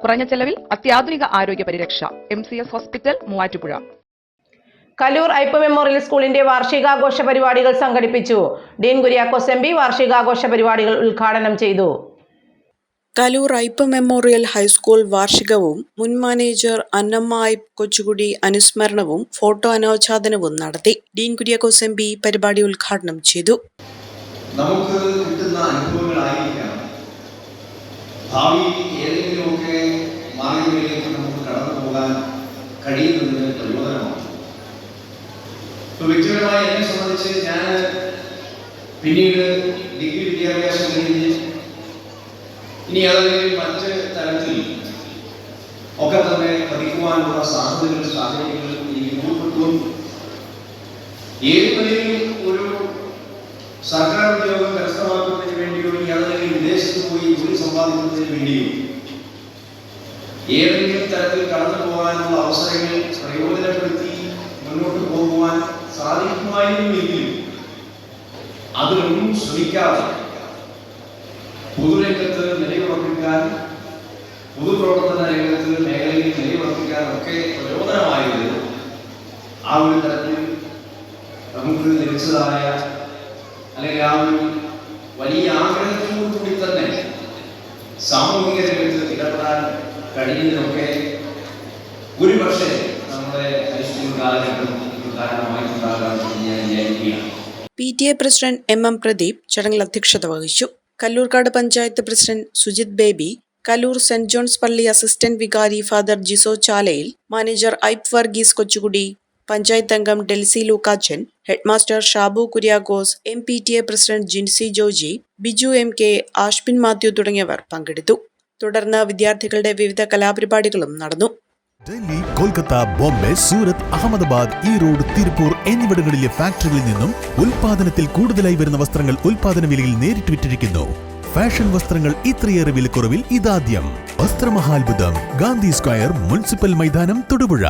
കുറഞ്ഞ ചെലവിൽ അത്യാധുനിക ആരോഗ്യ പരിരക്ഷ. M C S hospital Muvattupuzha. Kalloor Aippa memorial സ്കൂളിന്റെ വാർഷികാഘോഷ പരിപാടികൾ സംഘടിപ്പിച്ചു. ഡീൻ കുര്യാക്കോസ് എം പി വാർഷികാഘോഷ പരിപാടികൾ ഉദ്ഘാടനം ചെയ്തു. Kalloor Aippa memorial high school വാർഷികവും മുൻ മാനേജർ അന്നമ്മ ഐപ്പ് കൊച്ചുകുടി അനുസ്മരണവും ഫോട്ടോ അനാച്ഛാദനവും നടത്തി. ഡീൻ കുര്യാക്കോസ് എം പി പരിപാടി ഉദ്ഘാടനം ചെയ്തു. നമുക്ക് കിട്ടുന്ന അനുഭവങ്ങളായിരിക്കാം. മാർഗങ്ങളിലേക്ക് നമുക്ക് കടന്നു പോകാൻ കഴിയുന്നതിന് പ്രയോജനമാണ് ഇപ്പൊ വ്യക്തിപരമായി എന്നെ സംബന്ധിച്ച് ഞാൻ പിന്നീട് ഡിഗ്രി വിദ്യാഭ്യാസം കഴിഞ്ഞ് ഇനി അതല്ലെങ്കിൽ മറ്റ് തലത്തിൽ ഒക്കെ തന്നെ പഠിക്കുവാനുള്ള സാധ്യതകളും സാഹചര്യങ്ങളും എനിക്ക് രൂപപ്പെട്ടുകൊണ്ട് ഏത് നിലയിലും ഒരു സർക്കാർ ഉദ്യോഗം കരസ്ഥമാക്കുന്നതിന് വേണ്ടിയോ അതല്ലെങ്കിൽ വിദേശത്ത് പോയി ജോലി സമ്പാദിക്കുന്നതിന് വേണ്ടിയോ ഏതെങ്കിലും തരത്തിൽ കടന്നു പോകാനുള്ള അവസരങ്ങൾ പ്രയോജനപ്പെടുത്തി മുന്നോട്ട് പോകുവാൻ സാധിക്കുമായിരുന്നുവെങ്കിലും അതിനൊന്നും ശ്രമിക്കാതെ പൊതുരംഗത്ത് നിലയുറപ്പിക്കാൻ പൊതുപ്രവർത്തന രംഗത്ത് മേഖലയിൽ നിലയുറപ്പിക്കാൻ ഒക്കെ പ്രചോദനമായത് ആ ഒരു തരത്തിൽ നമുക്ക് ലഭിച്ചതായ അല്ലെങ്കിൽ ആ ഒരു വലിയ ആഗ്രഹത്തോടു കൂടി തന്നെ സാമൂഹിക രംഗത്ത് കഴിയുന്നതിനൊക്കെ ഒരുപക്ഷെ നമ്മുടെ P T A president M M Pradeep ചടങ്ങിൽ അധ്യക്ഷത വഹിച്ചു. Kallurkad panchayat president Sujith Baby Kaloor saint John's പള്ളി അസിസ്റ്റന്റ് വികാരി ഫാദർ ജിസോ ചാലയിൽ മാനേജർ ഐപ് വർഗീസ് കൊച്ചുകുടി പഞ്ചായത്ത് അംഗം Delsy Lukachan headmaster Shabu Kuriakose M P T A president Jincy Joji Biju M K Ashpin Mathew തുടങ്ങിയവർ പങ്കെടുത്തു. തുടർന്ന് വിദ്യാർത്ഥികളുടെ വിവിധ കലാപരിപാടികളും നടന്നു. ഡൽഹി കൊൽക്കത്ത ബോംബെ സൂറത്ത് അഹമ്മദാബാദ് ഈറോഡ് തിരുപ്പൂർ എന്നിവിടങ്ങളിലെ ഫാക്ടറികളിൽ നിന്നും ഉൽപാദനത്തിൽ കൂടുതലായി വരുന്ന വസ്ത്രങ്ങൾ ഉൽപാദന വിലയിൽ നേരിട്ട് വിറ്റിരിക്കുന്നു. ഫാഷൻ വസ്ത്രങ്ങൾ ഇത്രയേറെ വിലക്കുറവിൽ ഇതാദ്യം. വസ്ത്രമഹാത്ഭുതം ഗാന്ധി സ്ക്വയർ മുനിസിപ്പൽ മൈതാനം തൊടുപുഴ.